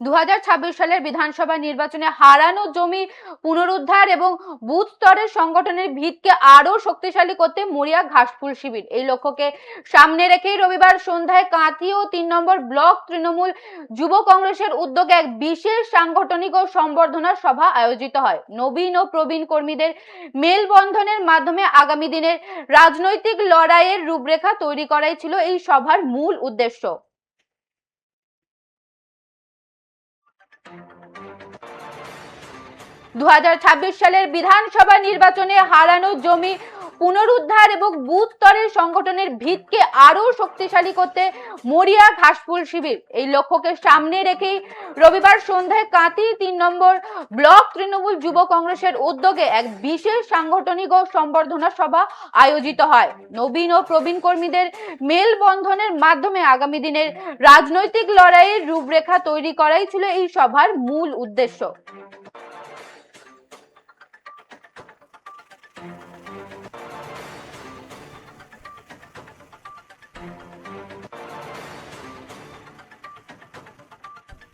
দু হাজার ছাব্বিশ সালের বিধানসভা নির্বাচনে হারানো জমি পুনরুদ্ধার এবং বুথ স্তরের সংগঠনের ভিতকে আরও শক্তিশালী করতে মরিয়া ঘাসফুল শিবির। এই লক্ষ্যকে সামনে রেখেই রবিবার সন্ধ্যায় কাঁথি ও তিন নম্বর ব্লক তৃণমূল যুব কংগ্রেসের উদ্যোগে এক বিশেষ সাংগঠনিক ও সম্বর্ধনা সভা আয়োজিত হয়। নবীন ও প্রবীণ কর্মীদের মেলবন্ধনের মাধ্যমে আগামী দিনের রাজনৈতিক লড়াইয়ের রূপরেখা তৈরি করাই ছিল এই সভার মূল উদ্দেশ্য। সালের বিধানসভা নির্বাচনে হারানো জমি পুনরুদ্ধার এবং বুথ স্তরের সংগঠনের ভিতকে আরও শক্তিশালী করতে মরিয়া ঘাসফুল শিবির। এই লক্ষ্যকে সামনে রেখেই রবিবার সন্ধ্যায় কাঁতি তিন নম্বর ব্লক তৃণমূল যুব কংগ্রেসের উদ্যোগে এক বিশেষ সাংগঠনিক ও সম্বর্ধনা সভা আয়োজিত হয়। নবীন ও প্রবীণ কর্মীদের মেলবন্ধনের মাধ্যমে আগামী দিনের রাজনৈতিক লড়াইয়ের রূপরেখা তৈরি করাই ছিল এই সভার মূল উদ্দেশ্য।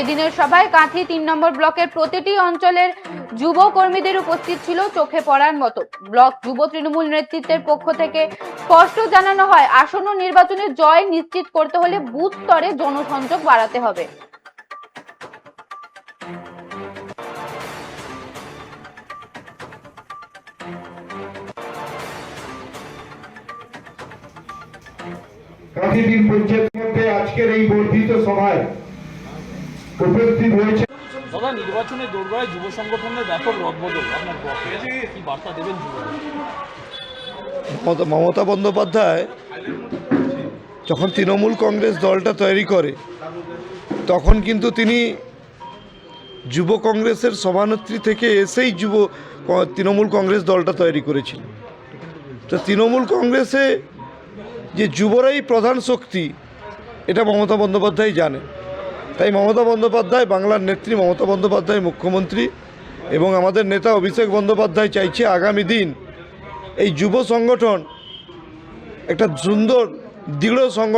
এদিনের সভায় কাঁথি তিন নম্বর ব্লকের প্রতিটি অঞ্চলের যুব কর্মীদের উপস্থিত ছিল, চোখে পড়ার মতো। ব্লক যুব তৃণমূল নেতৃত্বের পক্ষ থেকে স্পষ্ট জানানো হয়, আসন্ন নির্বাচনে জয় নিশ্চিত করতে হলে বুথ স্তরে জনসংযোগ বাড়াতে হবে। প্রতিদিন পঞ্চায়েত মধ্যে আজকের এই বর্ধিত সভায় উপস্থিত হয়েছে। দাদা নির্বাচনে দোরগোড়ায় যুব সংগঠনের ব্যাপক রদবদল। আপনার কি বার্তা দেবেন মমতা মমতা বন্দ্যোপাধ্যায় যখন তৃণমূল কংগ্রেস দলটা তৈরি করে তখন কিন্তু তিনি যুব কংগ্রেসের সভানেত্রী থেকে এসেই যুব তৃণমূল কংগ্রেস দলটা তৈরি করেছিলেন তো তৃণমূল কংগ্রেসে যে যুবরাই প্রধান শক্তি এটা মমতা বন্দ্যোপাধ্যায় জানে তাই মমতা বন্দ্যোপাধ্যায়, বাংলার নেত্রী মমতা বন্দ্যোপাধ্যায়, মুখ্যমন্ত্রী এবং আমাদের নেতা অভিষেক বন্দ্যোপাধ্যায় চাইছে আগামী দিন এই যুব সংগঠন একটা সুন্দর, দৃঢ় সংগঠন